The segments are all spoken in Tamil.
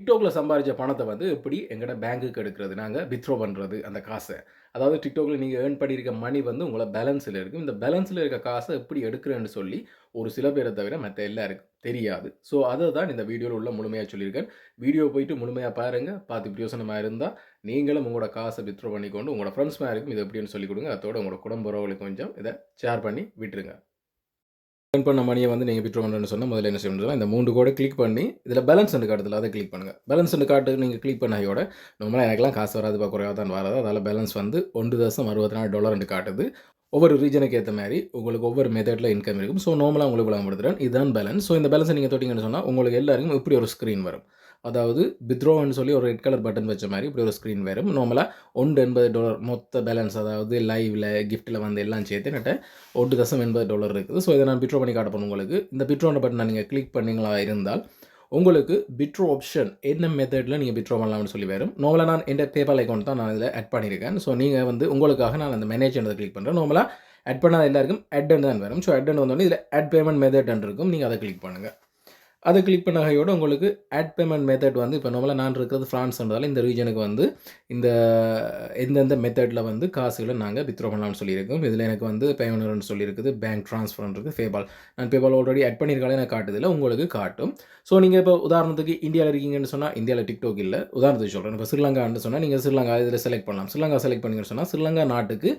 டிக்டாக்ல சம்பாதிச்ச பணத்தை வந்து எப்படி எங்கள்கிட்ட பேங்க்குக்கு எடுக்கிறது நாங்கள் வித்ரோ பண்ணுறது அந்த காசை. அதாவது டிக்டாக்ல நீங்கள் ஏர்ன் பண்ணியிருக்க மணி வந்து உங்களை பேலன்ஸில் இருக்கும் இந்த பேலன்ஸில் இருக்க காசை எப்படி எடுக்கிறேன்னு சொல்லி ஒரு சில பேரை தவிர மற்ற எல்லாருக்கும் தெரியாது. ஸோ அதை தான் இந்த வீடியோவில் உள்ள முழுமையாக சொல்லியிருக்கேன். வீடியோ போயிட்டு முழுமையாக பாருங்கள் பார்த்து பிரயோசனமாக இருந்தால் நீங்களும் உங்களோட காசை வித்ரோ பண்ணிக்கொண்டு உங்களோட ஃப்ரெண்ட்ஸ் மேருக்கும் இது எப்படின்னு சொல்லிக் கொடுங்க. அதோட உங்களோட குடும்ப உறவுகளுக்கு கொஞ்சம் இதை ஷேர் பண்ணி விட்டுருங்க. ஏர்ன் பண்ண மணியை வந்து நீங்கள் விட்ரோ பண்ணுறேன்னு சொன்னால் முதல்ல என்ன செய்யணும் இந்த மூணு கோடை கிளிக் பண்ணி இதில் பேலன்ஸ் அண்ட் காட்டுதில் அதை கிளிக் பண்ணுங்கள் பேலன்ஸ் அண்ட் காட்டு நீங்கள் கிளிக் பண்ணையோட நம்மளால் எனக்குலாம் காசு வராது இப்போ குறையாக தான் வராது. அதால் பேலன்ஸ் வந்து ஒன்று தசம் அறுபத்தி நாலு டாலர் காட்டுது. ஒவ்வொரு ரீஜனுக்கு ஏற்ற மாதிரி உங்களுக்கு ஒவ்வொரு மெத்தடில் இன்கம் இருக்கும். ஸோ நார்மலாக உங்களுக்கு விளம்படுத்துகிறேன் இதுதான் பேலன்ஸ் ஸோ இந்த பேலன்ஸை நீங்கள் தொட்டிங்கன்னு சொன்னால் உங்களுக்கு எல்லாருக்கும் இப்படி ஒரு ஸ்க்ரீன் வரும். அதாவது வித்ரோன்னு சொல்லி ஒரு ரெட் கலர் பட்டன் வச்ச மாதிரி இப்படி ஒரு ஸ்க்ரீன் வரும். நார்மலாக ஒன்று எண்பது டாலர் மொத்த பேலன்ஸ் அதாவது லைவில் கிஃப்ட்டில் வந்து எல்லாம் சேர்த்து நட்ட ஒட்டு தசம் எண்பது டாலர் இருக்குது. ஸோ இதை நான் பிட்ரோ பண்ணி காட்ட உங்களுக்கு. இந்த பிட்ரோன்ற பட்டனை நீங்கள் கிளிக் பண்ணீங்களா இருந்தால் உங்களுக்கு பிட்ரோ ஆப்ஷன் என்ன மெத்தடில் நீங்கள் பிட்ரோ பண்ணலாம்னு சொல்லி வரும். நார்மலாக நான் என் பேபால் அக்கௌண்ட் தான் நான் இதில் ஆட் பண்ணியிருக்கேன். ஸோ நீங்கள் வந்து உங்களுக்காக நான் அந்த மேனேஜர் கிளிக் பண்ணுறேன் நார்மலாக ஆட் பண்ணாத எல்லாருக்கும் அட் தான் வரும். ஸோ அட் வந்தோடனே இதில் ஆட் பேமெண்ட் மெத்தட் இருக்கும். நீங்கள் அதை கிளிக் பண்ணுங்கள் அதை கிளிக் பண்ணகையோடு உங்களுக்கு ஆட் பேமெண்ட் மெத்தட் வந்து இப்போ நம்மளால் நான் இருக்கிறது ஃப்ரான்ஸ்ன்றதால இந்த ரீஜனுக்கு வந்து இந்த எந்தெந்த மெத்தடில் வந்து காசுகளை நாங்கள் வித்ரோ பண்ணலாம்னு சொல்லியிருக்கோம். இதில் எனக்கு வந்து பேமெண்ட்னு சொல்லியிருக்குது பேங்க் ட்ரான்ஸ்ஃபர்ன்றது இருக்குது பேபால் நான் பேபால் ஆல்ரெடி ஆட் பண்ணியிருக்காலே எனக்கு காட்டுதில்ல உங்களுக்கு காட்டும். ஸோ நீங்கள் இப்போ உதாரணத்துக்கு இந்தியாவில் இருக்கீங்கன்னு சொன்னால் இந்தியாவில் டிக்டாக் இல்லை. உதாரணத்துக்கு சொல்கிறேன் இப்போ ஸ்ரீலங்கான்னு சொன்னால் நீங்கள் ஸ்ரீலங்கா இதில் செலக்ட் பண்ணலாம். ஸ்ரீலங்கா செலக்ட் பண்ணிங்கன்னு சொன்னால் ஸ்ரீலங்கா நாட்டுக்கு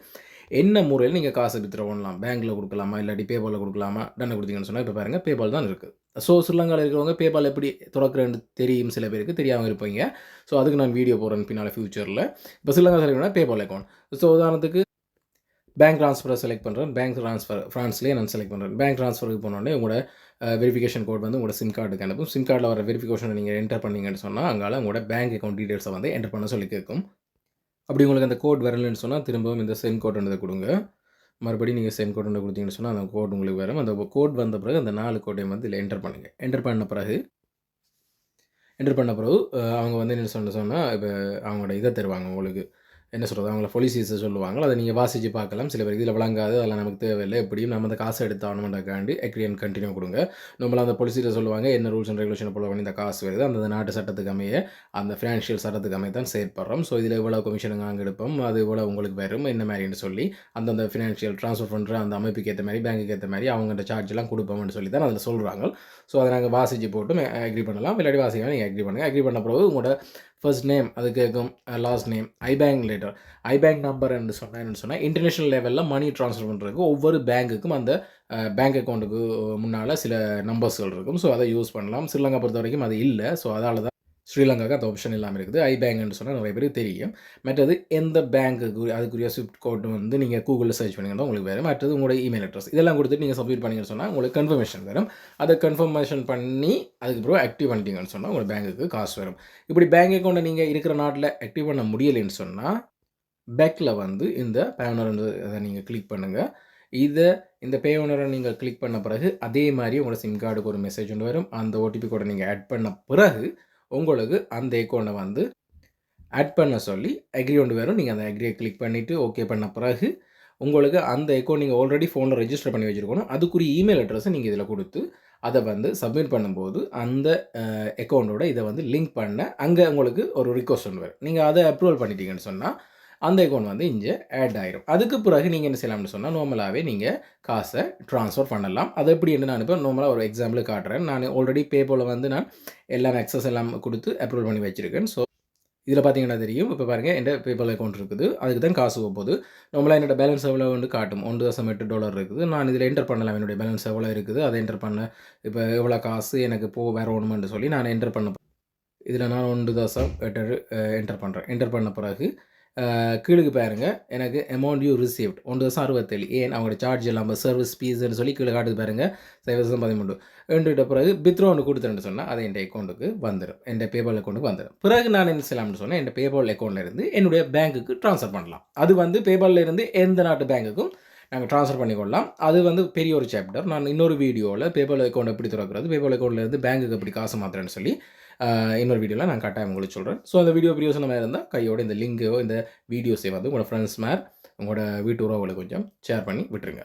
என்ன முறையில் நீங்கள் காசு வித்ரா பண்ணலாம் பேங்க்கில் கொடுக்கலாமா? இல்லாட்டி பேபாலில் கொடுக்கலாமா? டன்னு கொடுத்தீங்கன்னு சொன்னால் இப்போ பாருங்கள் பேபால் தான் இருக்குது ஸோ ஸ்ரீலங்காவில் இருக்கிறவங்க பேபால் எப்படி திறக்கிறேன்னு தெரியும் சில பேருக்கு தெரியாமல் இருப்பீங்க. ஸோ அதுக்கு நான் வீடியோ போடுறேன் பின்னால் ஃபியூச்சரில் இப்போ Sri Lanka select PayPal account so உதாரணத்துக்கு பேங்க் ட்ரான்ஸ்ஃபரை செலக்ட் பண்ணுறேன் பேங்க் ட்ரான்ஸ்ஃபர் ஃப்ரான்ஸ்லேயே நான் செலக்ட் பண்ணுறேன் பேங்க் ட்ரான்ஸ்ஃபருக்கு போனோடனே உங்களோட வெரிஃபிகேஷன் கோட் வந்து உங்களோட சிம் கார்டுக்கு அனுப்பும். சிம் கார்டில் வர வெரிஃபிகேஷனை நீங்கள் என்டர் பண்ணீங்கன்னு சொன்னால் அங்கால உங்களோட பேங்க் அக்கௌண்ட் டீட்டெயில்ஸை வந்து என்டர் பண்ண சொல்லி கேட்கும். அப்படி உங்களுக்கு அந்த கோட் வரலன்னு சொன்னால் திரும்பவும் இந்த சென் கோட்ன்றதை கொடுங்க. மறுபடியும் நீங்கள் சென் கோட் கொடுத்தீங்கன்னு சொன்னால் அந்த கோட் உங்களுக்கு வரும். அந்த கோட் வந்த பிறகு அந்த நாலு கோட்டையும் வந்து இதில் என்டர் பண்ணுங்கள் என்டர் பண்ண பிறகு என்டர் பண்ண பிறகு அவங்க வந்து என்ன சொன்ன சொன்னால் இப்போ அவங்களோட இதை தருவாங்க உங்களுக்கு. என்ன சொல்கிறது அவங்கள பொலிசிஸை சொல்லுவாங்க அதை நீங்கள் வாசித்து பார்க்கலாம். சில பேர் இதில் விளங்காது அதெல்லாம் நமக்கு தேவையில்லை. எப்படியும் நம்ம அந்த காசை எடுத்து ஆகணுமெண்டாக்காண்டி அக்ரியன் கண்டினியூ கொடுங்க. நம்மள அந்த பொலிசியில் சொல்லுவாங்க என்ன ரூல்ஸ் அண்ட் ரெகுலேஷன் போல பண்ணி இந்த காசு வருது. அந்த நாட்டு சட்டத்துக்கு அமைய அந்த ஃபினான்ஷியல் சட்டத்துக்கு அமைய தான் செயற்படுறோம். ஸோ இதில் எவ்வளோ கமிஷனுங்க அங்கே எடுப்போம்? அது இவ்வளோ உங்களுக்கு வரும்? என்ன மாதிரின்னு சொல்லி அந்தந்த ஃபினான்ஷியல் ட்ரான்ஸ்ஃபர் பண்ணுற அந்த அமைப்புக்கு ஏற்ற மாதிரி பேங்க்குக்கு ஏற்ற மாதிரி அவங்கள்ட்ட சார்ஜ்லாம் கொடுப்போம்னு சொல்லி தான் அதில் சொல்கிறாங்க ஸோ அதை நாங்கள் வாசிச்சு போட்டு அக்ரி பண்ணலாம். இல்லாட்டி வாசிக்கலாம் நீங்கள் அக்ரி பண்ணுங்கள் அக்ரி பண்ண பிறகு உங்களோட ஃபர்ஸ்ட் நேம் அது கேட்கும் last name I bank I bank I bank number என்று சொன்னேன்னு சொன்னால் இன்டர்நேஷனல் லெவலில் மணி ட்ரான்ஸ்ஃபர் பண்ணுறதுக்கு ஒவ்வொரு பேங்க்குக்கும் அந்த பேங்க் அக்கௌண்ட்டுக்கு முன்னால் சில நம்பர்ஸ்கள் இருக்கும். ஸோ அதை யூஸ் பண்ணலாம். ஸ்ரீலங்கா பொறுத்த வரைக்கும் அது இல்லை. ஸோ அதால் தான் ஸ்ரீலங்காவுக்கு அந்த ஆப்ஷன் இல்லாமல் இருக்குது. ஐ பேங்க்னு சொன்னால் நிறைய பேருக்கு தெரியும். மற்றது எந்த பேங்க்குக்கு அதுக்குரிய ஸ்விஃப்ட் கோட் வந்து நீங்கள் கூகுளில் சர்ச் பண்ணிங்கன்னா உங்களுக்கு வேறு மற்றது உங்களோட இமெயில் அட்ரஸ் இதெல்லாம் கொடுத்துட்டு நீங்கள் சப்மிட் பண்ணிங்கன்னு சொன்னால் உங்களுக்கு கன்ஃபர்மேஷன் வரும். அதை கன்ஃபர்மேஷன் பண்ணி அதுக்கப்புறம் ஆக்டிவ் பண்ணிட்டீங்கன்னு சொன்னால் உங்களுக்கு பேங்க்குக்கு காசு வரும். இப்படி பேங்க் அக்கௌண்ட்டை நீங்கள் இருக்கிற நாட்டில் ஆக்டிவ் பண்ண முடியலைன்னு சொன்னால் பேக்கில் வந்து இந்த பேனர் அதை நீங்கள் கிளிக் பண்ணுங்கள் இதை இந்த பே ஓனரை நீங்கள் கிளிக் பண்ண பிறகு அதே மாதிரி உங்களோட சிம் கார்டுக்கு ஒரு மெசேஜ் ஒன்று வரும். அந்த ஓடிபி கூட நீங்கள் ஆட் பண்ண பிறகு உங்களுக்கு அந்த அக்கௌண்ட்டை வந்து ஆட் பண்ண சொல்லி அக்ரி ஒன்று வரும் நீங்கள் அந்த அக்ரியை கிளிக் பண்ணிவிட்டு ஓகே பண்ண பிறகு உங்களுக்கு அந்த அக்கௌண்ட் நீங்கள் ஆல்ரெடி ஃபோனில் ரெஜிஸ்டர் பண்ணி வச்சுருக்கணும். அதுக்குரிய இமெயில் அட்ரஸை நீங்கள் இதில் கொடுத்து அதை வந்து சப்மிட் பண்ணும்போது அந்த அக்கௌண்ட்டோட இதை வந்து லிங்க் பண்ண அங்கே உங்களுக்கு ஒரு ரிக்வஸ்ட் ஒன்று வரும். நீங்கள் அதை அப்ரூவல் பண்ணிட்டீங்கன்னு சொன்னால் அந்த அக்கௌண்ட் வந்து இங்கே ஆட் ஆகிடும் அதுக்கு பிறகு நீங்கள் என்ன செய்யலாம்னு சொன்னால் நார்மலாகவே நீங்கள் காசை ட்ரான்ஸ்ஃபர் பண்ணலாம். அது எப்படி என்று நான் இப்போ நார்மலாக ஒரு எக்ஸாம்பிள் காட்டுறேன். நான் ஆல்ரெடி பேப்போவில் வந்து நான் எல்லாம் அக்சஸ் எல்லாம் கொடுத்து அப்ரூவல் பண்ணி வச்சுருக்கேன். ஸோ இதில் பார்த்தீங்கன்னா தெரியும். இப்போ பாருங்கள் என் பேபால் அக்கௌண்ட் இருக்குது. அதுக்கு தான் காசு போகுது. நம்மளாக என்னோட பேலன்ஸ் எவ்வளோ வந்து காட்டும். ஒன்று தசம் எட்டு டாலர் இருக்குது. நான் இதில் என்டர் பண்ணலாம். என்னுடைய பேலன்ஸ் எவ்வளோ இருக்குது? அதை என்டர் பண்ண. இப்போ எவ்வளோ காசு எனக்கு போ வேறு ஒன்றுமென்று சொல்லி நான் என்டர் பண்ண இதில் நான் ஒன்று தசம் எட்டு என்டர் பண்ணுறேன் என்டர் பண்ண பிறகு கீழுக்கு பாருங்க. எனக்கு அமௌண்ட் யூ ரிசீவ்ட் ஒன்று வருஷம் அறுபத்தேழு. ஏன்? அவங்களோட சார்ஜ் இல்லாமல் சர்வீஸ் ஃபீஸ்ன்னு சொல்லி கீழே காட்டுது பாருங்க. சர்வீஸும் பதிமூன்று. என்கிட்ட பிறகு பித்ரோ ஒன்று கொடுத்துருன்னு சொன்னால் அது என் அக்கௌண்ட்டுக்கு வந்துடும் என் பேபால் அக்கௌண்ட்டுக்கு வந்துடும் பிறகு நான் என்ன செய்யலாம்னு சொன்னேன் என் பேபால் அக்கௌண்ட்டில் இருந்து என்னுடைய பேங்க்குக்கு ட்ரான்ஸ்ஃபர் பண்ணலாம். அது வந்து பேபாலில் இருந்து எந்த நாட்டு பேங்க்குக்கும் நாங்கள் ட்ரான்ஸ்ஃபர் பண்ணிக்கொள்ளலாம் அது வந்து பெரிய ஒரு சாப்டர் நான் இன்னொரு வீடியோவில் பேபால் அக்கௌண்ட் எப்படி திறக்கிறது பேபால் அக்கௌண்ட்லேருந்து பேங்க்குக்கு எப்படி காசு மாத்திரன்னு சொல்லி இன்னொரு வீடியோவில் நான் கட்டாயம் உங்களுக்கு சொல்கிறேன் ஸோ அந்த வீடியோ பிரியோசனமாக இருந்தால் கையோட இந்த லிங்கோ இந்த வீடியோஸை வந்து உங்களோட ஃப்ரெண்ட்ஸ் மேர் உங்களோட வீட்டு உறவுகளை கொஞ்சம் ஷேர் பண்ணி விட்டுருங்க.